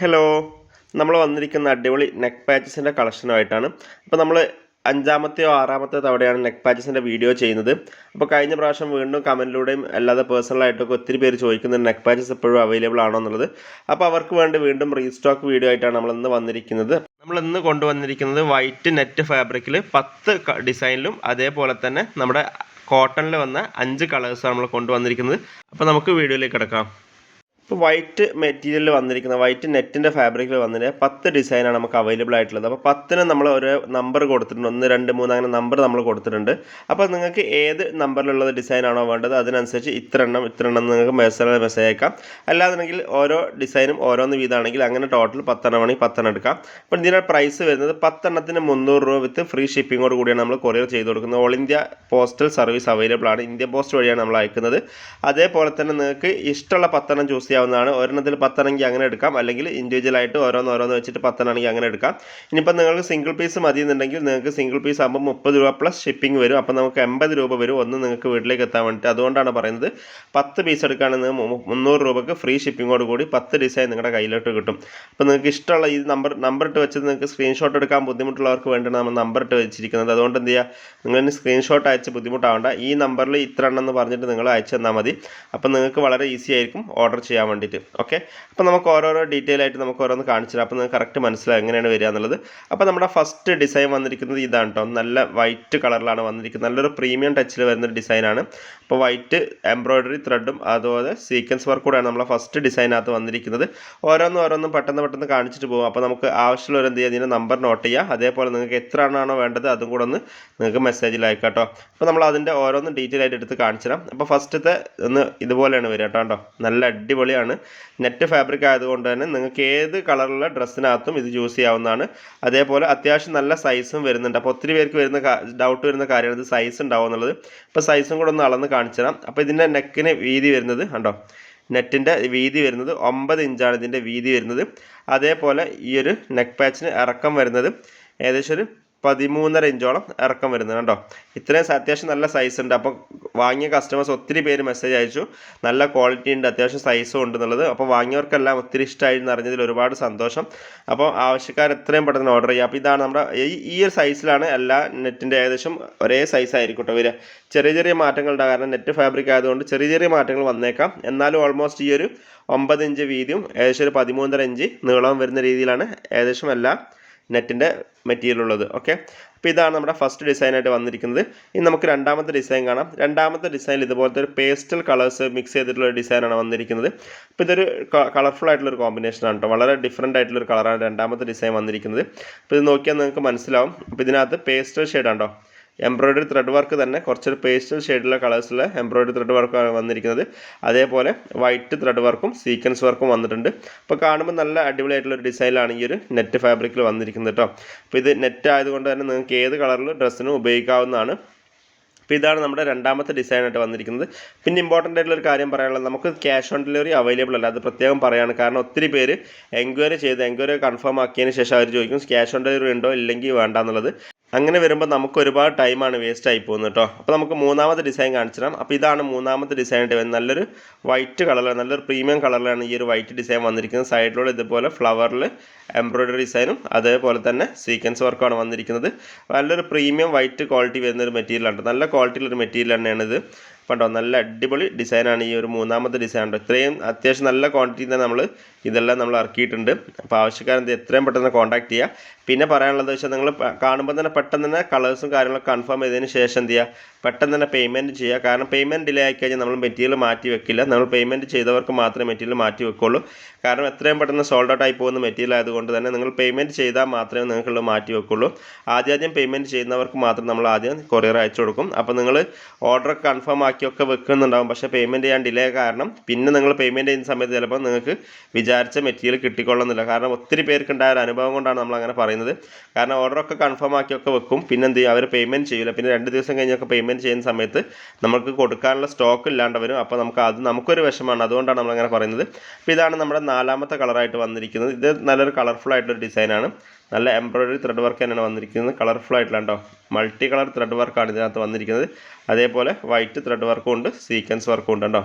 Hello നമ്മൾ വന്നിരിക്കുന്ന അടിപൊളി നെക്ക് പാച്ചസിന്റെ കളക്ഷനുമായിട്ടാണ്. അപ്പോൾ നമ്മൾ അഞ്ചാമത്തെയോ ആറാമത്തെയോ തവണയാണ് നെക്ക് പാച്ചസിന്റെ വീഡിയോ ചെയ്യുന്നത്. അപ്പോൾ കഴിഞ്ഞ പ്രാവശ്യം വീണ്ടും കമന്റിലൂടെയും അല്ലാതെ പേഴ്സണലായിട്ടൊക്കെ ഒത്തിരി പേര് ചോദിക്കുന്നുണ്ട് നെക്ക് പാച്ചസ് എപ്പോഴും അവൈലബിൾ ആണോ എന്നുള്ളത്. അപ്പോൾ അവർക്ക് വേണ്ടി വീണ്ടും റീസ്റ്റോക്ക് വീഡിയോ ആയിട്ടാണ് നമ്മൾ ഇന്ന് വന്നിരിക്കുന്നത്. നമ്മൾ ഇന്ന് കൊണ്ടുവന്നിരിക്കുന്നത് വൈറ്റ് നെറ്റ് ഫാബ്രിക്കിൽ പത്ത് ഡിസൈനിലും അതേപോലെ തന്നെ നമ്മുടെ കോട്ടണിൽ വന്ന അഞ്ച് കളേഴ്സാണ് നമ്മൾ കൊണ്ടുവന്നിരിക്കുന്നത്. അപ്പോൾ നമുക്ക് വീഡിയോയിലേക്ക് കിടക്കാം. ഇപ്പോൾ വൈറ്റ് മെറ്റീരിയലിൽ വന്നിരിക്കുന്ന വൈറ്റ് നെറ്റിന്റെ ഫാബ്രിക്കിൽ വന്നിട്ട് പത്ത് ഡിസൈനാണ് നമുക്ക് അവൈലബിൾ ആയിട്ടുള്ളത്. അപ്പോൾ പത്തിന് നമ്മൾ ഒരു നമ്പർ കൊടുത്തിട്ടുണ്ട്. ഒന്ന് രണ്ട് മൂന്ന് അങ്ങനെ നമ്പർ നമ്മൾ കൊടുത്തിട്ടുണ്ട്. അപ്പോൾ നിങ്ങൾക്ക് ഏത് നമ്പറിലുള്ള ഡിസൈനാണോ വേണ്ടത് അതിനനുസരിച്ച് ഇത്ര എണ്ണം ഇത്ര എണ്ണം നിങ്ങൾക്ക് മെസ്സേജ് മെസ്സേജ് അയക്കാം. അല്ലാന്നുണ്ടെങ്കിൽ ഓരോ ഡിസൈനും ഓരോന്ന് വീതമാണെങ്കിൽ അങ്ങനെ ടോട്ടൽ പത്തെണ്ണം വേണമെങ്കിൽ പത്തെണ്ണം എടുക്കാം. അപ്പോൾ ഇതിന്റെ പ്രൈസ് വരുന്നത് പത്തെണ്ണത്തിന് മുന്നൂറ് രൂപ വിത്ത് ഫ്രീ ഷിപ്പിങ്ങോട് കൂടിയാണ് നമ്മൾ കൊറിയർ ചെയ്ത് കൊടുക്കുന്നത്. All India postal service available ആണ്. ഇന്ത്യ പോസ്റ്റ് വഴിയാണ് നമ്മൾ അയക്കുന്നത്. അതേപോലെ തന്നെ നിങ്ങൾക്ക് ഇഷ്ടമുള്ള പത്തെണ്ണം ചൂസ് ചെയ്യാവുന്നതാണ്. ഒരെണ്ണത്തിൽ പത്തെണ്ണമെങ്കിൽ അങ്ങനെ എടുക്കാം. അല്ലെങ്കിൽ ഇൻഡിവിജ്വൽ ആയിട്ട് ഓരോന്ന് ഓരോന്ന് വെച്ചിട്ട് പത്തെണ്ണമെങ്കിൽ അങ്ങനെ എടുക്കാം. ഇനിയിപ്പോൾ നിങ്ങൾക്ക് സിംഗിൾ പീസ് മതി എന്നുണ്ടെങ്കിൽ നിങ്ങൾക്ക് സിംഗിൾ പീസ് ആകുമ്പോൾ മുപ്പത് രൂപ പ്ലസ് ഷിപ്പിംഗ് വരും. അപ്പോൾ നമുക്ക് എൺപത് രൂപ വരും. ഒന്ന് നിങ്ങൾക്ക് വീട്ടിലേക്ക് എത്താൻ വേണ്ടിയിട്ട്. അതുകൊണ്ടാണ് പറയുന്നത് പത്ത് പീസ് എടുക്കുകയാണെങ്കിൽ മുന്നൂറ് രൂപയ്ക്ക് ഫ്രീ ഷിപ്പിങ്ങോട് കൂടി പത്ത് ഡിസൈൻ നിങ്ങളുടെ കയ്യിലോട്ട് കിട്ടും. അപ്പോൾ നിങ്ങൾക്ക് ഇഷ്ടമുള്ള ഈ നമ്പർ നമ്പർ ഇട്ട് വെച്ചത് നിങ്ങൾക്ക് സ്ക്രീൻഷോട്ട് എടുക്കാൻ ബുദ്ധിമുട്ടുള്ളവർക്ക് വേണ്ടിയാണ് നമ്മൾ നമ്പർ ഇട്ട് വെച്ചിരിക്കുന്നത്. അതുകൊണ്ട് എന്ത് ചെയ്യുക? നിങ്ങൾ ഇനി സ്ക്രീൻഷോട്ട് അയച്ച് ബുദ്ധിമുട്ടാവേണ്ട. ഈ നമ്പറിൽ ഇത്ര എണ്ണം എന്ന് പറഞ്ഞിട്ട് നിങ്ങൾ അയച്ചു തന്നാൽ മതി. അപ്പോൾ നിങ്ങൾക്ക് വളരെ ഈസി ആയിരിക്കും ഓർഡർ ചെയ്യാൻ വേണ്ടിയിട്ട്. ഓക്കെ അപ്പോൾ നമുക്ക് ഓരോരോ ഡീറ്റെയിൽ ആയിട്ട് നമുക്ക് ഓരോന്ന് കാണിച്ചു തരാം. അപ്പോൾ നിങ്ങൾക്ക് കറക്റ്റ് മനസ്സിലാവും എങ്ങനെയാണ് വരിക എന്നുള്ളത്. അപ്പോൾ നമ്മുടെ ഫസ്റ്റ് ഡിസൈൻ വന്നിരിക്കുന്നത് ഇതാണ് കേട്ടോ നല്ല വൈറ്റ് കളറിലാണ് വന്നിരിക്കുന്നത്. നല്ലൊരു പ്രീമിയം ടച്ചിൽ വരുന്ന ഡിസൈനാണ് അപ്പോൾ വൈറ്റ് എംബ്രോയിഡറി ത്രെഡും അതുപോലെ സീക്വൻസ് വർക്ക് കൂടെയാണ് നമ്മളെ ഫസ്റ്റ് ഡിസൈനകത്ത് വന്നിരിക്കുന്നത്. ഓരോന്നും ഓരോന്നും പെട്ടെന്ന് പെട്ടെന്ന് കാണിച്ചിട്ട് പോകും അപ്പോൾ നമുക്ക് ആവശ്യമുള്ളവർ എന്ത് ചെയ്യുക? ഇതിന്റെ നമ്പർ നോട്ട് ചെയ്യുക. അതേപോലെ നിങ്ങൾക്ക് എത്ര എണ്ണമാണോ വേണ്ടത് അതും കൂടെ ഒന്ന് നിങ്ങൾക്ക് മെസ്സേജിൽ അയക്കാം കേട്ടോ അപ്പോൾ നമ്മൾ അതിന്റെ ഓരോന്നും ഡീറ്റെയിൽ ആയിട്ട് എടുത്ത് കാണിച്ചു തരാം. അപ്പോൾ ഫസ്റ്റത്തെ ഒന്ന് ഇതുപോലെയാണ് വരിക കേട്ടോ നല്ല നല്ല അടിപൊളിയാണ് നെറ്റ് ഫാബ്രിക് ആയതുകൊണ്ട് തന്നെ നിങ്ങൾക്ക് ഏത് കളറുള്ള ഡ്രസ്സിനകത്തും ഇത് യൂസ് ചെയ്യാവുന്നതാണ്. അതേപോലെ അത്യാവശ്യം നല്ല സൈസും വരുന്നുണ്ട്. അപ്പോൾ ഒത്തിരി പേർക്ക് വരുന്ന ഡൗട്ട് വരുന്ന കാര്യമാണ് ഇത് സൈസ് ഉണ്ടാവും എന്നുള്ളത്. അപ്പോൾ സൈസും കൂടെ ഒന്ന് അളന്ന് കാണിച്ചു തരാം. അപ്പോൾ ഇതിന്റെ നെക്കിന് വീതി വരുന്നത് കണ്ടോ? നെറ്റിന്റെ വീതി വരുന്നത് ഒമ്പത് ഇഞ്ചാണ് ഇതിന്റെ വീതി വരുന്നത്. അതേപോലെ ഈ ഒരു നെക്ക് പാച്ചിന് ഇറക്കം വരുന്നത് ഏകദേശം ഒരു പതിമൂന്നര ഇഞ്ചോളം ഇറക്കം വരുന്നത് കേട്ടോ ഇത്രയും അത്യാവശ്യം നല്ല സൈസ് ഉണ്ട്. അപ്പോൾ വാങ്ങിയ കസ്റ്റമേഴ്സ് ഒത്തിരി പേര് മെസ്സേജ് അയച്ചു. നല്ല ക്വാളിറ്റി ഉണ്ട് അത്യാവശ്യം സൈസും ഉണ്ട് എന്നുള്ളത്. അപ്പോൾ വാങ്ങിയവർക്കെല്ലാം ഒത്തിരി ഇഷ്ടമായി എന്ന് അറിഞ്ഞതിൽ ഒരുപാട് സന്തോഷം. അപ്പോൾ ആവശ്യക്കാർ എത്രയും പെട്ടെന്ന് ഓർഡർ ചെയ്യുക അപ്പോൾ ഇതാണ് നമ്മുടെ ഈ ഈ ഒരു സൈസിലാണ് എല്ലാ നെറ്റിന്റെ ഏകദേശം ഒരേ സൈസ് ആയിരിക്കും കേട്ടോ വരിക. ചെറിയ ചെറിയ മാറ്റങ്ങൾ ഉണ്ടാകും. കാരണം നെറ്റ് ഫാബ്രിക് ആയതുകൊണ്ട് ചെറിയ ചെറിയ മാറ്റങ്ങൾ വന്നേക്കാം. എന്നാലും ഓൾമോസ്റ്റ് ഈ ഒരു ഒമ്പത് ഇഞ്ച് വീതിയും ഏകദേശം ഒരു പതിമൂന്നര ഇഞ്ച് നീളവും വരുന്ന രീതിയിലാണ് ഏകദേശം എല്ലാ നെറ്റിന്റെ മെറ്റീരിയൽ ഉള്ളത് ഓക്കെ അപ്പോൾ ഇതാണ് നമ്മുടെ ഫസ്റ്റ് ഡിസൈനായിട്ട് വന്നിരിക്കുന്നത്. ഇനി നമുക്ക് രണ്ടാമത്തെ ഡിസൈൻ കാണാം. രണ്ടാമത്തെ ഡിസൈനിൽ ഇതുപോലത്തെ ഒരു പേസ്റ്റൽ കളേഴ്സ് മിക്സ് ചെയ്തിട്ടുള്ള ഒരു ഡിസൈനാണ് വന്നിരിക്കുന്നത്. അപ്പോൾ ഇതൊരു കളർഫുൾ ആയിട്ടുള്ള ഒരു കോമ്പിനേഷനാണ് കേട്ടോ വളരെ ഡിഫറെന്റ് ആയിട്ടുള്ള ഒരു കളറാണ് രണ്ടാമത്തെ ഡിസൈൻ വന്നിരിക്കുന്നത്. അപ്പോൾ ഇത് നോക്കിയാൽ നിങ്ങൾക്ക് മനസ്സിലാവും. അപ്പോൾ ഇതിനകത്ത് പേസ്റ്റൽ ഷെയ്ഡാണ് കേട്ടോ എംബ്രോയ്ഡറി ത്രെഡ് വർക്ക് തന്നെ കുറച്ചൊരു പേസ്റ്റൽ ഷെയ്ഡിലുള്ള കളേഴ്സിലെ എംബ്രോയ്ഡറി ത്രെഡ് വർക്കാണ് വന്നിരിക്കുന്നത്. അതേപോലെ വൈറ്റ് ത്രെഡ് വർക്കും സീക്വൻസ് വർക്കും വന്നിട്ടുണ്ട്. അപ്പോൾ കാണുമ്പോൾ നല്ല അടിപൊളിയായിട്ടുള്ള ഒരു ഡിസൈനിലാണ് ഈ ഒരു നെറ്റ് ഫാബ്രിക്കിൽ വന്നിരിക്കുന്നത് കേട്ടോ അപ്പോൾ ഇത് നെറ്റ് ആയതുകൊണ്ട് തന്നെ നിങ്ങൾക്ക് ഏത് കളറിൽ ഡ്രസ്സിനും ഉപയോഗിക്കാവുന്നതാണ്. അപ്പോൾ ഇതാണ് നമ്മുടെ രണ്ടാമത്തെ ഡിസൈനായിട്ട് വന്നിരിക്കുന്നത്. പിന്നെ ഇമ്പോർട്ടന്റ് ആയിട്ടുള്ള ഒരു കാര്യം പറയാനുള്ളത് നമുക്ക് ക്യാഷ് ഓൺ ഡെലിവറി അവൈലബിൾ അല്ല. അത് പ്രത്യേകം പറയാണ്. കാരണം ഒത്തിരി പേര് എൻക്വയറി ചെയ്ത് എൻക്വയറി കൺഫേം ആക്കിയതിന് ശേഷം അവർ ചോദിക്കും ക്യാഷ് ഓൺ ഡെലിവറി ഉണ്ടോ ഇല്ലെങ്കിൽ വേണ്ട എന്നുള്ളത് അങ്ങനെ വരുമ്പോൾ നമുക്ക് ഒരുപാട് ടൈമാണ് വേസ്റ്റ് ആയി പോകുന്നത് കേട്ടോ അപ്പോൾ നമുക്ക് മൂന്നാമത്തെ ഡിസൈൻ കാണിച്ചു തരാം അപ്പോൾ ഇതാണ് മൂന്നാമത്തെ ഡിസൈൻ ആയിട്ട് വരുന്നത്. നല്ലൊരു വൈറ്റ് കളറിലാണ് നല്ലൊരു പ്രീമിയം കളറിലാണ് ഈ ഒരു വൈറ്റ് ഡിസൈൻ വന്നിരിക്കുന്നത്. സൈഡിലൂടെ ഇതുപോലെ ഫ്ലവറിൽ എംബ്രോയിഡറി ഡിസൈനും അതേപോലെ തന്നെ സീക്വൻസ് വർക്കുമാണ് വന്നിരിക്കുന്നത്. നല്ലൊരു പ്രീമിയം വൈറ്റ് ക്വാളിറ്റി വരുന്ന ഒരു മെറ്റീരിയലാണ് നല്ല ക്വാളിറ്റിയിലൊരു മെറ്റീരിയൽ തന്നെയാണ് ഇത്. കണ്ടോ നല്ല അടിപൊളി ഡിസൈനാണ് ഈ ഒരു മൂന്നാമത്തെ ഡിസൈൻ ഉണ്ട് ഇത്രയും അത്യാവശ്യം നല്ല ക്വാണ്ടിറ്റി തന്നെ നമ്മൾ ഇതെല്ലാം നമ്മൾ ഇറക്കിയിട്ടുണ്ട്. അപ്പോൾ ആവശ്യക്കാരെന്ത് എത്രയും പെട്ടെന്ന് കോൺടാക്ട് ചെയ്യുക പിന്നെ പറയാനുള്ളത് വെച്ചാൽ നിങ്ങൾ കാണുമ്പോൾ തന്നെ പെട്ടെന്ന് തന്നെ കളേഴ്സും കാര്യങ്ങളൊക്കെ കൺഫേം ചെയ്തതിന് ശേഷം എന്ത് ചെയ്യുക പെട്ടെന്ന് തന്നെ പേയ്മെന്റ് ചെയ്യുക കാരണം പേയ്മെന്റ് ഡിലേ ആയി കഴിഞ്ഞാൽ നമ്മൾ മെറ്റീരിയൽ മാറ്റി വെക്കില്ല. നമ്മൾ പേയ്മെന്റ് ചെയ്തവർക്ക് മാത്രമേ മെറ്റീരിയൽ മാറ്റി വെക്കുള്ളൂ. കാരണം എത്രയും പെട്ടെന്ന് സോൾഡ് ഔട്ട് ആയി പോകുന്ന മെറ്റീരിയൽ ആയതുകൊണ്ട് തന്നെ നിങ്ങൾ പേയ്മെന്റ് ചെയ്താൽ മാത്രമേ നിങ്ങൾക്കുള്ള മാറ്റി വെക്കുള്ളൂ. ആദ്യം പേയ്മെന്റ് ചെയ്യുന്നവർക്ക് മാത്രം നമ്മൾ ആദ്യം കൊറിയർ അയച്ചു കൊടുക്കും. അപ്പോൾ നിങ്ങൾ ഓർഡർ കൺഫേം ആക്കിയൊക്കെ വെക്കുന്നുണ്ടാവും. പക്ഷേ പേയ്മെന്റ് ചെയ്യാൻ ഡിലേ കാരണം പിന്നെ നിങ്ങൾ പേയ്മെന്റ് ചെയ്യുന്ന സമയത്ത് ചിലപ്പോൾ നിങ്ങൾക്ക് വിചാരിച്ച മെറ്റീരിയൽ കിട്ടിക്കൊള്ളുന്നില്ല. കാരണം ഒത്തിരി പേർക്ക് ഉണ്ടായ ഒരു അനുഭവം കൊണ്ടാണ് നമ്മൾ അങ്ങനെ പറയുന്നത്. കാരണം ഓർഡറൊക്കെ കൺഫേം ആക്കിയൊക്കെ വെക്കും. പിന്നെ എന്ത് ചെയ്യും? അവർ പേയ്മെന്റ് ചെയ്യില്ല പിന്നെ രണ്ട് ദിവസം കഴിഞ്ഞൊക്കെ പേയ്മെന്റ് ചെയ്യുന്ന സമയത്ത് നമുക്ക് കൊടുക്കാനുള്ള സ്റ്റോക്ക് ഇല്ലാണ്ട് വരും. അപ്പോൾ നമുക്ക് അത് നമുക്കൊരു വിഷമമാണ് അതുകൊണ്ടാണ് നമ്മളങ്ങനെ പറയുന്നത്. അപ്പോൾ ഇതാണ് നമ്മുടെ നാലാമത്തെ കളറായിട്ട് വന്നിരിക്കുന്നത്. ഇത് നല്ലൊരു കളർഫുൾ ആയിട്ടൊരു ഡിസൈനാണ് നല്ല എംബ്രോയിഡറി ത്രെഡ് വർക്ക് തന്നെയാണ് വന്നിരിക്കുന്നത്. കളർഫുൾ ആയിട്ടുള്ള കേട്ടോ മൾട്ടി കളർ ത്രെഡ് വർക്കാണ് ഇതിനകത്ത് വന്നിരിക്കുന്നത്. അതേപോലെ വൈറ്റ് ത്രെഡ് വർക്കും ഉണ്ട്. സീക്വൻസ് വർക്കും ഉണ്ട് കേട്ടോ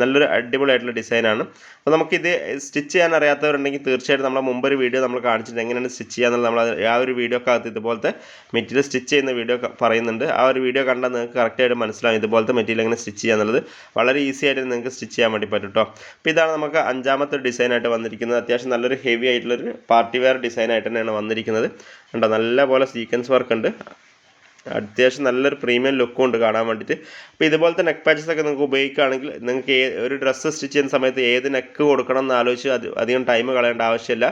നല്ലൊരു അടിപൊളിയായിട്ടുള്ള ഡിസൈനാണ്. അപ്പോൾ നമുക്കിത് സ്റ്റിച്ച് ചെയ്യാൻ അറിയാത്തവരുണ്ടെങ്കിൽ തീർച്ചയായിട്ടും നമ്മളെ മുമ്പൊരു വീഡിയോ നമ്മൾ കാണിച്ചിട്ടുണ്ട്. എങ്ങനെയാണ് സ്റ്റിച്ച് ചെയ്യാന്നുള്ളത് നമ്മൾ ആ ഒരു വീഡിയോ അകത്ത് ഇതുപോലത്തെ മെറ്റീരിയൽ സ്റ്റിച്ച് ചെയ്യുന്ന വീഡിയോ പറയുന്നുണ്ട്. ആ ഒരു വീഡിയോ കണ്ടാൽ നിങ്ങൾക്ക് കറക്റ്റായിട്ട് മനസ്സിലാവും ഇതുപോലത്തെ മെറ്റീരിയൽ എങ്ങനെ സ്റ്റിച്ച് ചെയ്യാന്നുള്ളത് വളരെ ഈസി ആയിട്ട് നിങ്ങൾക്ക് സ്റ്റിച്ച് ചെയ്യാൻ വേണ്ടി പറ്റും കേട്ടോ അപ്പോൾ ഇതാണ് നമുക്ക് അഞ്ചാമത്തെ ഡിസൈനായിട്ട് വന്നിരിക്കുന്നത്. അത്യാവശ്യം നല്ലൊരു ഹെവി ആയിട്ടുള്ളൊരു പാർട്ടി വെയർ ഡിസൈനായിട്ട് തന്നെയാണ് വന്നിരിക്കുന്നത്. കണ്ടോ നല്ല പോലെ സീക്വൻസ് വർക്ക് ഉണ്ട്. അത്യാവശ്യം നല്ലൊരു പ്രീമിയം ലുക്കും ഉണ്ട് കാണാൻ വേണ്ടിയിട്ട്. അപ്പോൾ ഇതുപോലത്തെ നെക്ക് പാച്ചസ് ഒക്കെ നിങ്ങൾക്ക് ഉപയോഗിക്കുകയാണെങ്കിൽ നിങ്ങൾക്ക് ഒരു ഡ്രസ്സ് സ്റ്റിച്ച് ചെയ്യുന്ന സമയത്ത് ഏത് നെക്ക് കൊടുക്കണം എന്ന് ആലോചിച്ച് അത് അധികം ടൈം കളയേണ്ട ആവശ്യമില്ല.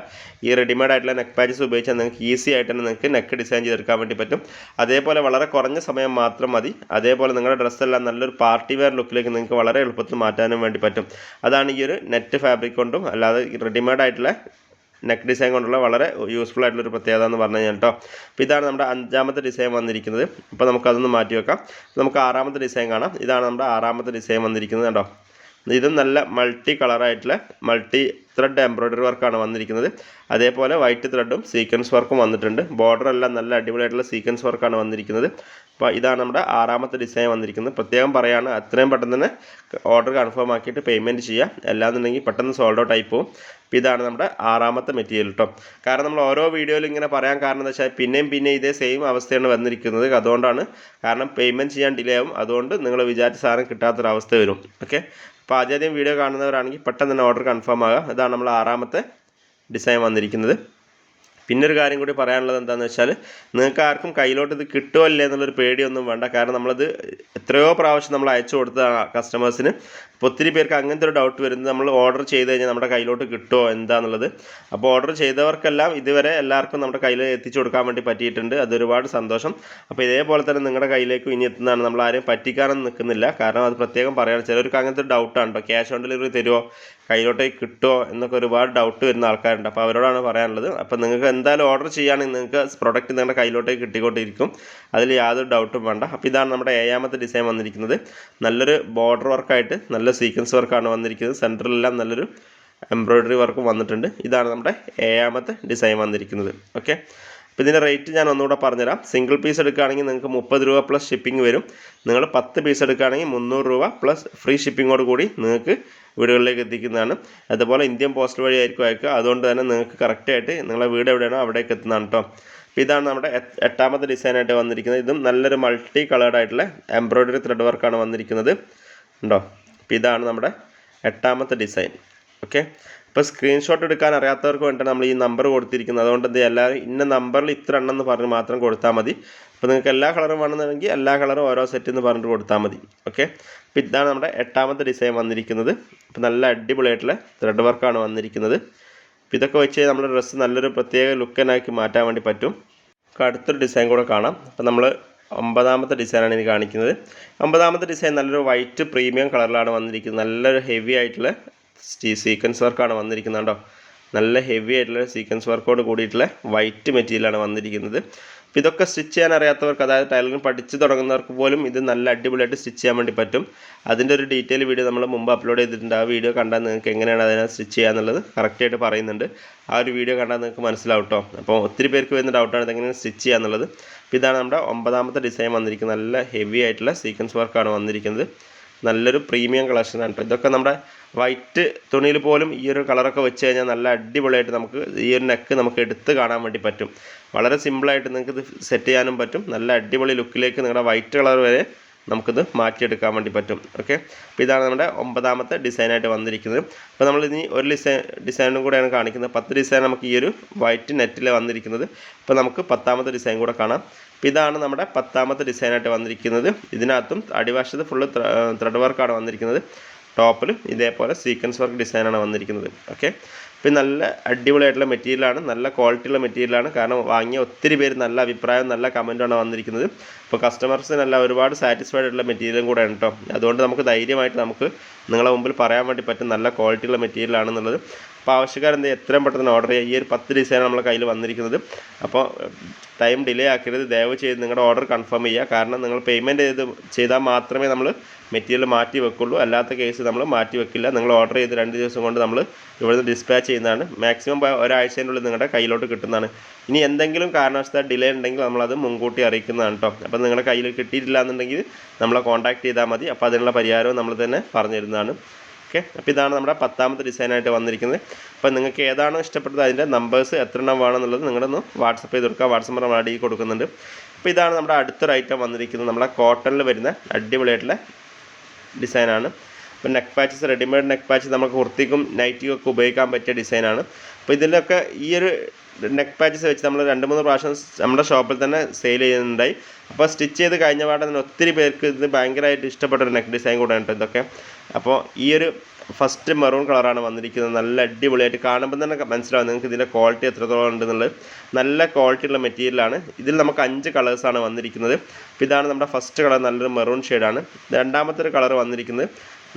ഈ റെഡിമെയ്ഡ് ആയിട്ടുള്ള നെക്ക് പാച്ചസ് ഉപയോഗിച്ചാൽ നിങ്ങൾക്ക് ഈസി ആയിട്ട് തന്നെ നിങ്ങൾക്ക് നെക്ക് ഡിസൈൻ ചെയ്തെടുക്കാൻ വേണ്ടി പറ്റും. അതേപോലെ വളരെ കുറഞ്ഞ സമയം മാത്രം മതി. അതേപോലെ നിങ്ങളുടെ ഡ്രസ്സെല്ലാം നല്ലൊരു പാർട്ടി വെയർ ലുക്കിലേക്ക് നിങ്ങൾക്ക് വളരെ എളുപ്പത്തിൽ മാറ്റാനും വേണ്ടി പറ്റും. അതാണ് ഈ ഒരു നെറ്റ് ഫാബ്രിക് കൊണ്ടും അല്ലാതെ റെഡിമെയ്ഡ് ആയിട്ടുള്ള നെക്ക് ഡിസൈൻ കൊണ്ടുള്ള വളരെ യൂസ്ഫുൾ ആയിട്ടുള്ള ഒരു പ്രത്യേകത എന്ന് പറഞ്ഞു കഴിഞ്ഞാൽ കേട്ടോ അപ്പോൾ ഇതാണ് നമ്മുടെ അഞ്ചാമത്തെ ഡിസൈൻ വന്നിരിക്കുന്നത്. അപ്പോൾ നമുക്കതൊന്ന് മാറ്റി വെക്കാം. നമുക്ക് ആറാമത്തെ ഡിസൈൻ കാണാം. ഇതാണ് നമ്മുടെ ആറാമത്തെ ഡിസൈൻ വന്നിരിക്കുന്നത് കേട്ടോ ഇതും നല്ല മൾട്ടി കളറായിട്ടുള്ള മൾട്ടി ത്രെഡ് എംബ്രോയിഡറി വർക്കാണ് വന്നിരിക്കുന്നത്. അതേപോലെ വൈറ്റ് ത്രെഡും സീക്വൻസ് വർക്കും വന്നിട്ടുണ്ട്. ബോർഡർ എല്ലാം നല്ല അടിപൊളിയായിട്ടുള്ള സീക്വൻസ് വർക്കാണ് വന്നിരിക്കുന്നത്. അപ്പോൾ ഇതാണ് നമ്മുടെ ആറാമത്തെ ഡിസൈൻ വന്നിരിക്കുന്നത്. പ്രത്യേകം പറയാണ് അത്രയും പെട്ടെന്ന് തന്നെ ഓർഡർ കൺഫേം ആക്കിയിട്ട് പേയ്മെന്റ് ചെയ്യുക അല്ലാന്നുണ്ടെങ്കിൽ പെട്ടെന്ന് സോൾഡ് ഔട്ട് ആയി പോകും അപ്പോൾ ഇതാണ് നമ്മുടെ ആറാമത്തെ മെറ്റീരിയൽ കേട്ടോ കാരണം നമ്മൾ ഓരോ വീഡിയോയിലും ഇങ്ങനെ പറയാൻ കാരണം എന്താ വെച്ചാൽ പിന്നെയും പിന്നെ ഇതേ സെയിം അവസ്ഥയാണ് വന്നിരിക്കുന്നത്. അതുകൊണ്ടാണ് കാരണം പേയ്മെന്റ് ചെയ്യാൻ ഡിലേ ആവും. അതുകൊണ്ട് നിങ്ങൾ വിചാരിച്ച സാധനം കിട്ടാത്തൊരവസ്ഥ വരും. ഓക്കെ അപ്പോൾ ആദ്യം വീഡിയോ കാണുന്നവരാണെങ്കിൽ പെട്ടെന്ന് തന്നെ ഓർഡർ കൺഫേം ആകാം. അതാണ് നമ്മൾ ആറാമത്തെ ഡിസൈൻ വന്നിരിക്കുന്നത്. പിന്നെ ഒരു കാര്യം കൂടി പറയാനുള്ളത് എന്താണെന്ന് വെച്ചാൽ നിങ്ങൾക്ക് ആർക്കും കയ്യിലോട്ട് ഇത് കിട്ടുമോ അല്ലേ എന്നുള്ളൊരു പേടിയൊന്നും വേണ്ട. കാരണം നമ്മളത് എത്രയോ പ്രാവശ്യം നമ്മൾ അയച്ചു കൊടുത്ത കസ്റ്റമേഴ്സിന് അപ്പോൾ ഒത്തിരി പേർക്ക് അങ്ങനത്തെ ഒരു ഡൗട്ട് വരുന്നത് നമ്മൾ ഓർഡർ ചെയ്ത് കഴിഞ്ഞാൽ നമ്മുടെ കയ്യിലോട്ട് കിട്ടുമോ എന്താണെന്നുള്ളത് അപ്പോൾ ഓർഡർ ചെയ്തവർക്കെല്ലാം ഇതുവരെ എല്ലാവർക്കും നമ്മുടെ കയ്യിൽ എത്തിച്ചു കൊടുക്കാൻ വേണ്ടി പറ്റിയിട്ടുണ്ട്. അതൊരുപാട് സന്തോഷം. അപ്പോൾ ഇതേപോലെ തന്നെ നിങ്ങളുടെ കയ്യിലേക്കും ഇനി എത്തുന്നതാണ്. നമ്മൾ ആരും പറ്റിക്കാനൊന്നും നിൽക്കുന്നില്ല. കാരണം അത് പ്രത്യേകം പറയാൻ ചിലർക്ക് അങ്ങനത്തെ ഒരു ഡൗട്ടാണ് ക്യാഷ് ഓൺ ഡെലിവറി തരുമോ കയ്യിലോട്ടേക്ക് കിട്ടുമോ എന്നൊക്കെ ഒരുപാട് ഡൗട്ട് വരുന്ന ആൾക്കാരുണ്ട്. അപ്പോൾ അവരോടാണ് പറയാനുള്ളത്. അപ്പോൾ നിങ്ങൾക്ക് എന്തായാലും ഓർഡർ ചെയ്യുകയാണെങ്കിൽ നിങ്ങൾക്ക് പ്രൊഡക്റ്റ് നിങ്ങളുടെ കയ്യിലോട്ടേക്ക് കിട്ടിക്കൊണ്ടിരിക്കും. അതിൽ യാതൊരു ഡൗട്ടും വേണ്ട. അപ്പോൾ ഇതാണ് നമ്മുടെ ഏഴാമത്തെ ഡിസൈൻ വന്നിരിക്കുന്നത്. നല്ലൊരു ബോർഡർ വർക്കായിട്ട് നല്ല സീക്വൻസ് വർക്കാണ് വന്നിരിക്കുന്നത്. സെന്ററിലെല്ലാം നല്ലൊരു എംബ്രോയ്ഡറി വർക്കും വന്നിട്ടുണ്ട്. ഇതാണ് നമ്മുടെ ഏഴാമത്തെ ഡിസൈൻ വന്നിരിക്കുന്നത്. ഓക്കെ അപ്പോൾ ഇതിന്റെ റേറ്റ് ഞാൻ ഒന്നുകൂടെ പറഞ്ഞുതരാം. സിംഗിൾ പീസ് എടുക്കുകയാണെങ്കിൽ നിങ്ങൾക്ക് മുപ്പത് രൂപ പ്ലസ് ഷിപ്പിംഗ് വരും. നിങ്ങൾ പത്ത് പീസ് എടുക്കുകയാണെങ്കിൽ മുന്നൂറ് രൂപ പ്ലസ് ഫ്രീ ഷിപ്പിങ്ങോട് കൂടി നിങ്ങൾക്ക് വീടുകളിലേക്ക് എത്തിക്കുന്നതാണ്. അതുപോലെ ഇന്ത്യൻ പോസ്റ്റ് വഴി ആയിരിക്കും അയക്കുക. അതുകൊണ്ട് തന്നെ നിങ്ങൾക്ക് കറക്റ്റായിട്ട് നിങ്ങളെ വീട് എവിടെയാണോ അവിടേക്ക് എത്തുന്നതാണ് കേട്ടോ അപ്പോൾ ഇതാണ് നമ്മുടെ എട്ടാമത്തെ ഡിസൈനായിട്ട് വന്നിരിക്കുന്നത്. ഇതും നല്ലൊരു മൾട്ടി കളേർഡ് ആയിട്ടുള്ള എംബ്രോയ്ഡറി ത്രെഡ് വർക്കാണ് വന്നിരിക്കുന്നത്. ഉണ്ടോ? അപ്പോൾ ഇതാണ് നമ്മുടെ എട്ടാമത്തെ ഡിസൈൻ. ഓക്കെ? ഇപ്പോൾ സ്ക്രീൻഷോട്ട് എടുക്കാൻ അറിയാത്തവർക്ക് വേണ്ടിയിട്ട് നമ്മൾ ഈ നമ്പർ കൊടുത്തിരിക്കുന്നത്. അതുകൊണ്ട് എന്ത് എല്ലാവരും ഇന്ന നമ്പറിൽ ഇത്ര എണ്ണം എന്ന് പറഞ്ഞ് മാത്രം കൊടുത്താൽ മതി. അപ്പോൾ നിങ്ങൾക്ക് എല്ലാ കളറും വേണമെന്നുണ്ടെങ്കിൽ എല്ലാ കളറും ഓരോ സെറ്റ് എന്ന് പറഞ്ഞിട്ട് കൊടുത്താൽ മതി. ഓക്കെ? അപ്പോൾ ഇതാണ് നമ്മുടെ എട്ടാമത്തെ ഡിസൈൻ വന്നിരിക്കുന്നത്. അപ്പോൾ നല്ല അടിപൊളിയായിട്ടുള്ള ത്രെഡ് വർക്കാണ് വന്നിരിക്കുന്നത്. അപ്പോൾ ഇതൊക്കെ വെച്ച് നമ്മുടെ ഡ്രസ്സ് നല്ലൊരു പ്രത്യേക ലുക്കനാക്കി മാറ്റാൻ വേണ്ടി പറ്റും. അടുത്തൊരു ഡിസൈൻ കൂടെ കാണാം. അപ്പോൾ നമ്മൾ ഒമ്പതാമത്തെ ഡിസൈനാണ് ഇനി കാണിക്കുന്നത്. ഒമ്പതാമത്തെ ഡിസൈൻ നല്ലൊരു വൈറ്റ് പ്രീമിയം കളറിലാണ് വന്നിരിക്കുന്നത്. നല്ലൊരു ഹെവി ആയിട്ടുള്ള സീക്വൻസ് വർക്കാണ് വന്നിരിക്കുന്നത് കേട്ടോ നല്ല ഹെവി ആയിട്ടുള്ള സീക്വൻസ് വർക്കോട് കൂടിയിട്ടുള്ള വൈറ്റ് മെറ്റീരിയലാണ് വന്നിരിക്കുന്നത്. അപ്പോൾ ഇതൊക്കെ സ്റ്റിച്ച് ചെയ്യാൻ അറിയാത്തവർക്ക് അതായത് ടൈലറിംഗ് പഠിച്ച് തുടങ്ങുന്നവർക്ക് പോലും ഇത് നല്ല അടിപൊളിയായിട്ട് സ്റ്റിച്ച് ചെയ്യാൻ വേണ്ടി പറ്റും. അതിന്റെ ഒരു ഡീറ്റെയിൽ വീഡിയോ നമ്മൾ മുമ്പ് അപ്ലോഡ് ചെയ്തിട്ടുണ്ട്. ആ വീഡിയോ കണ്ടാൽ നിങ്ങൾക്ക് എങ്ങനെയാണ് അതിനെ സ്റ്റിച്ച് ചെയ്യുക എന്നുള്ളത് കറക്റ്റായിട്ട് പറയുന്നുണ്ട്. ആ ഒരു വീഡിയോ കണ്ടാൽ നിങ്ങൾക്ക് മനസ്സിലാവും കേട്ടോ അപ്പോൾ ഒത്തിരി പേർക്ക് വരുന്ന ഡൗട്ടാണ് ഇതെങ്ങനെ സ്റ്റിച്ച് ചെയ്യുക എന്നുള്ളത്. അപ്പോൾ ഇതാണ് നമ്മുടെ ഒമ്പതാമത്തെ ഡിസൈൻ വന്നിരിക്കുന്നത്. നല്ല ഹെവി ആയിട്ടുള്ള സീക്വൻസ് വർക്കാണ് വന്നിരിക്കുന്നത്. നല്ലൊരു പ്രീമിയം കളക്ഷനാണ് കേട്ടോ ഇതൊക്കെ നമ്മുടെ വൈറ്റ് തുണിയിൽ പോലും ഈ ഒരു കളറൊക്കെ വെച്ച് കഴിഞ്ഞാൽ നല്ല അടിപൊളിയായിട്ട് നമുക്ക് ഈ ഒരു നെക്ക് നമുക്ക് എടുത്ത് കാണാൻ വേണ്ടി പറ്റും. വളരെ സിമ്പിളായിട്ട് നിങ്ങൾക്ക് ഇത് സെറ്റ് ചെയ്യാനും പറ്റും. നല്ല അടിപൊളി ലുക്കിലേക്ക് നിങ്ങളുടെ വൈറ്റ് കളർ വരെ നമുക്കിത് മാറ്റിയെടുക്കാൻ വേണ്ടി പറ്റും. ഓക്കെ അപ്പോൾ ഇതാണ് നമ്മുടെ ഒമ്പതാമത്തെ ഡിസൈനായിട്ട് വന്നിരിക്കുന്നത്. അപ്പോൾ നമ്മൾ ഇനി ഒരു ഡിസൈൻ ഡിസൈനും കൂടെയാണ് കാണിക്കുന്നത്. പത്ത് ഡിസൈൻ നമുക്ക് ഈ ഒരു വൈറ്റ് നെറ്റിൽ വന്നിരിക്കുന്നത്. അപ്പോൾ നമുക്ക് പത്താമത്തെ ഡിസൈൻ കൂടെ കാണാം. അപ്പോൾ ഇതാണ് നമ്മുടെ പത്താമത്തെ ഡിസൈനായിട്ട് വന്നിരിക്കുന്നത്. ഇതിനകത്തും അടിവശത്ത് ഫുള്ള് ത്രെഡ് വർക്കാണ് വന്നിരിക്കുന്നത്. ടോപ്പിലും ഇതേപോലെ സീക്വൻസ് വർക്ക് ഡിസൈനാണ് വന്നിരിക്കുന്നത്. ഓക്കെ ഇപ്പം നല്ല അടിപൊളിയായിട്ടുള്ള മെറ്റീരിയലാണ് നല്ല ക്വാളിറ്റിയുള്ള മെറ്റീരിയലാണ്. കാരണം വാങ്ങിയ ഒത്തിരി പേര് നല്ല അഭിപ്രായം നല്ല കമന്റാണ് വന്നിരിക്കുന്നത്. അപ്പോൾ കസ്റ്റമേഴ്സിനെല്ലാം ഒരുപാട് സാറ്റിസ്ഫൈഡ് ആയിട്ടുള്ള മെറ്റീരിയലും കൂടെയാണ് കേട്ടോ അതുകൊണ്ട് നമുക്ക് ധൈര്യമായിട്ട് നമുക്ക് നിങ്ങളെ മുമ്പിൽ പറയാൻ വേണ്ടി പറ്റും നല്ല ക്വാളിറ്റിയുള്ള മെറ്റീരിയലാണെന്നുള്ളത്. അപ്പോൾ ആവശ്യക്കാരെന്ത് എത്രയും പെട്ടെന്ന് ഓർഡർ ചെയ്യുക. ഈ ഒരു പത്ത് ഡിസൈനാണ് നമ്മളെ കയ്യിൽ വന്നിരിക്കുന്നത്. അപ്പോൾ ടൈം ഡിലേ ആക്കരുത്. ദയവ് ചെയ്ത് നിങ്ങളുടെ ഓർഡർ കൺഫേം ചെയ്യുക. കാരണം നിങ്ങൾ പേയ്മെന്റ് ചെയ്ത് ചെയ്താൽ മാത്രമേ നമ്മൾ മെറ്റീരിയൽ മാറ്റി വെക്കുള്ളൂ. അല്ലാത്ത കേസ് നമ്മൾ മാറ്റി വെക്കില്ല. നിങ്ങൾ ഓർഡർ ചെയ്ത് രണ്ട് ദിവസം കൊണ്ട് നമ്മൾ ഇവിടുന്ന് ഡിസ്പാച്ച് ചെയ്യുന്നതാണ്. മാക്സിമം ഒരാഴ്ചേനുള്ളിൽ നിങ്ങളുടെ കയ്യിലോട്ട് കിട്ടുന്നതാണ്. ഇനി എന്തെങ്കിലും കാരണവശാൽ ഡിലേ ഉണ്ടെങ്കിൽ നമ്മളത് മുൻകൂട്ടി അറിയിക്കുന്നതാണ് കേട്ടോ അപ്പോൾ നിങ്ങളുടെ കയ്യിൽ കിട്ടിയിട്ടില്ല എന്നുണ്ടെങ്കിൽ നമ്മളെ കോൺടാക്ട് ചെയ്താൽ മതി. അപ്പോൾ അതിനുള്ള പരിഹാരവും നമ്മൾ തന്നെ പറഞ്ഞു തരുന്നതാണ്. ഓക്കെ. അപ്പോൾ ഇതാണ് നമ്മുടെ പത്താമത്തെ ഡിസൈനായിട്ട് വന്നിരിക്കുന്നത്. അപ്പോൾ നിങ്ങൾക്ക് ഏതാണ് ഇഷ്ടപ്പെട്ടത് അതിന്റെ നമ്പേഴ്സ് എത്ര എണ്ണം വേണമെന്നുള്ളത് നിങ്ങളൊന്ന് വാട്സപ്പ് ചെയ്ത് കൊടുക്കുക. വാട്സപ്പ് നമ്മൾ ആഡ് കൊടുക്കുന്നുണ്ട്. അപ്പോൾ ഇതാണ് നമ്മുടെ അടുത്തൊരു ഐറ്റം വന്നിരിക്കുന്നത്. നമ്മുടെ കോട്ടണിൽ വരുന്ന അടിപൊളിയായിട്ടുള്ള ഡിസൈനാണ്. അപ്പോൾ neck patches readymade neck patch നമുക്ക് കുർത്തിക്കും നൈറ്റിക്കും ഒക്കെ ഉപയോഗിക്കാൻ പറ്റിയ ഡിസൈനാണ്. അപ്പോൾ ഇതിലൊക്കെ ഈ ഒരു നെക്ക് പാച്ചസ് വെച്ച് നമ്മൾ രണ്ട് മൂന്ന് പ്രാവശ്യം നമ്മുടെ ഷോപ്പിൽ തന്നെ സെയിൽ ചെയ്യുന്നുണ്ടായി. അപ്പോൾ സ്റ്റിച്ച് ചെയ്ത് കഴിഞ്ഞ പാടെ തന്നെ ഒത്തിരി പേർക്ക് ഇത് ഭയങ്കരമായിട്ട് ഇഷ്ടപ്പെട്ട ഒരു നെക്ക് ഡിസൈൻ കൂടെയാണ് ഇതൊക്കെ. അപ്പോൾ ഈ ഒരു ഫസ്റ്റ് മെറൂൺ കളറാണ് വന്നിരിക്കുന്നത്. നല്ല അടിപൊളിയായിട്ട് കാണുമ്പോൾ തന്നെ മനസ്സിലാവും നിങ്ങൾക്ക് ഇതിന്റെ ക്വാളിറ്റി എത്രത്തോളം ഉണ്ടെന്നുള്ളത് നല്ല ക്വാളിറ്റി ഉള്ള മെറ്റീരിയലാണ് ഇതിൽ നമുക്ക് അഞ്ച് കളേഴ്സാണ് വന്നിരിക്കുന്നത്. അപ്പോൾ ഇതാണ് നമ്മുടെ ഫസ്റ്റ് കളർ നല്ലൊരു മെറൂൺ ഷെയ്ഡാണ് രണ്ടാമത്തെ ഒരു കളർ വന്നിരിക്കുന്നത്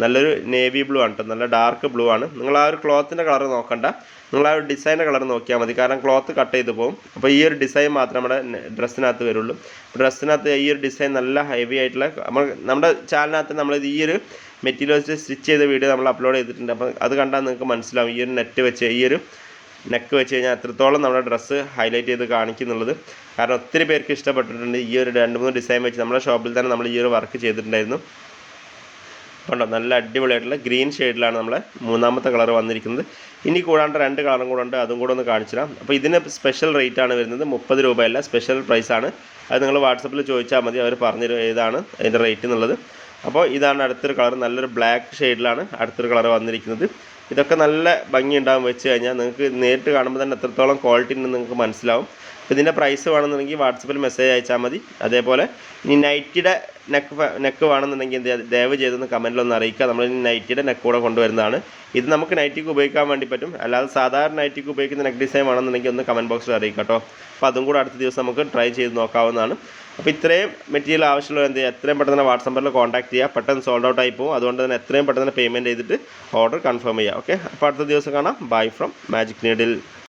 നല്ലൊരു നേവി ബ്ലൂ ആണ് കേട്ടോ നല്ല ഡാർക്ക് ബ്ലൂ ആണ്. നിങ്ങൾ ആ ഒരു ക്ലോത്തിന്റെ കളർ നോക്കണ്ട. നിങ്ങൾ ആ ഒരു ഡിസൈന്റെ കളർ നോക്കിയാൽ മതി. കാരണം ക്ലോത്ത് കട്ട് ചെയ്ത് പോകും അപ്പോൾ ഈ ഒരു ഡിസൈൻ മാത്രമേ നമ്മുടെ ഡ്രസ്സിനകത്ത് വരുള്ളൂ. ഡ്രസ്സിനകത്ത് ഈ ഒരു ഡിസൈൻ നല്ല ഹെവി ആയിട്ടുള്ള നമ്മൾ നമ്മുടെ ചാനലിനകത്ത് നമ്മൾ ഈ ഒരു മെറ്റീരിയൽ വെച്ച് സ്റ്റിച്ച് ചെയ്ത വീഡിയോ നമ്മൾ അപ്ലോഡ് ചെയ്തിട്ടുണ്ട്. അപ്പോൾ അത് കണ്ടാൽ നിങ്ങൾക്ക് മനസ്സിലാവും. ഈ ഒരു നെറ്റ് വെച്ച് ഈ ഒരു നെക്ക് വെച്ച് കഴിഞ്ഞാൽ എത്രത്തോളം നമ്മുടെ ഡ്രസ്സ് ഹൈലൈറ്റ് ചെയ്ത് കാണിക്കുന്നുള്ളത് കാരണം ഒത്തിരി പേർക്ക് ഇഷ്ടപ്പെട്ടിട്ടുണ്ട് ഈ ഒരു രണ്ട് മൂന്ന് ഡിസൈൻ വെച്ച്. നമ്മുടെ ഷോപ്പിൽ തന്നെ നമ്മൾ ഈ ഒരു വർക്ക് ചെയ്തിട്ടുണ്ടായിരുന്നു. കണ്ടോ നല്ല അടിപൊളിയായിട്ടുള്ള ഗ്രീൻ ഷെയ്ഡിലാണ് നമ്മളെ മൂന്നാമത്തെ കളർ വന്നിരിക്കുന്നത്. ഇനി കൂടാണ്ട് രണ്ട് കളറും കൂടെ ഉണ്ട് അതും കൂടെ ഒന്ന് കാണിച്ചു തരാം അപ്പോൾ ഇതിന് സ്പെഷ്യൽ റേറ്റ് ആണ് വരുന്നത് മുപ്പത് രൂപയല്ല സ്പെഷ്യൽ പ്രൈസ് ആണ്. അത് നിങ്ങൾ വാട്സപ്പിൽ ചോദിച്ചാൽ മതി അവർ പറഞ്ഞു തരും ഏതാണ് അതിന്റെ റേറ്റ് എന്നുള്ളത്. അപ്പോൾ ഇതാണ് അടുത്തൊരു കളർ നല്ലൊരു ബ്ലാക്ക് ഷെയ്ഡിലാണ് അടുത്തൊരു കളർ വന്നിരിക്കുന്നത്. ഇതൊക്കെ നല്ല ഭംഗി ഉണ്ടാകും വെച്ച് കഴിഞ്ഞാൽ നിങ്ങൾക്ക് നേരിട്ട് കാണുമ്പോൾ തന്നെ എത്രത്തോളം ക്വാളിറ്റി ഉണ്ടെന്ന് നിങ്ങൾക്ക് മനസ്സിലാവും. ഇതിന്റെ പ്രൈസ് വേണമെന്നുണ്ടെങ്കിൽ വാട്സപ്പിൽ മെസ്സേജ് അയച്ചാൽ മതി. അതേപോലെ ഇനി നൈറ്റിയുടെ നെക്ക് നെക്ക് വേണമെന്നുണ്ടെങ്കിൽ എന്ത്? ദയവ് ചെയ്തൊന്ന് കമന്റിലൊന്ന് അറിയിക്കുക. നമ്മൾ നൈറ്റിയുടെ നെക്ക് കൂടെ കൊണ്ടുവരുന്നതാണ്. ഇത് നമുക്ക് നൈറ്റിക്ക് ഉപയോഗിക്കാൻ വേണ്ടി പറ്റും. അല്ലാതെ സാധാരണ നൈറ്റിക്ക് ഉപയോഗിക്കുന്ന നെക്ക് ഡിസൈൻ വേണമെന്നുണ്ടെങ്കിൽ ഒന്ന് കമന്റ് ബോക്സിൽ അറിയിക്കുക കേട്ടോ. അപ്പോൾ അതും കൂടെ അടുത്ത ദിവസം നമുക്ക് ട്രൈ ചെയ്ത് നോക്കാവുന്നതാണ്. അപ്പോൾ ഇത്രയും മെറ്റീരിയൽ ആവശ്യമുള്ള എന്ത് ചെയ്യുക എത്രയും പെട്ടെന്ന് വാട്സാപ്പ് നമ്പറിൽ കോൺടാക്ട് ചെയ്യുക. പെട്ടെന്ന് സോൾഡ് ഔട്ട് ആയി പോകും അതുകൊണ്ട് തന്നെ എത്രയും പെട്ടെന്ന് പേയ്മെന്റ് ചെയ്തിട്ട് ഓർഡർ കൺഫേം ചെയ്യുക. ഓക്കെ അപ്പോൾ അടുത്ത ദിവസം കാണാം. Bye from magic needle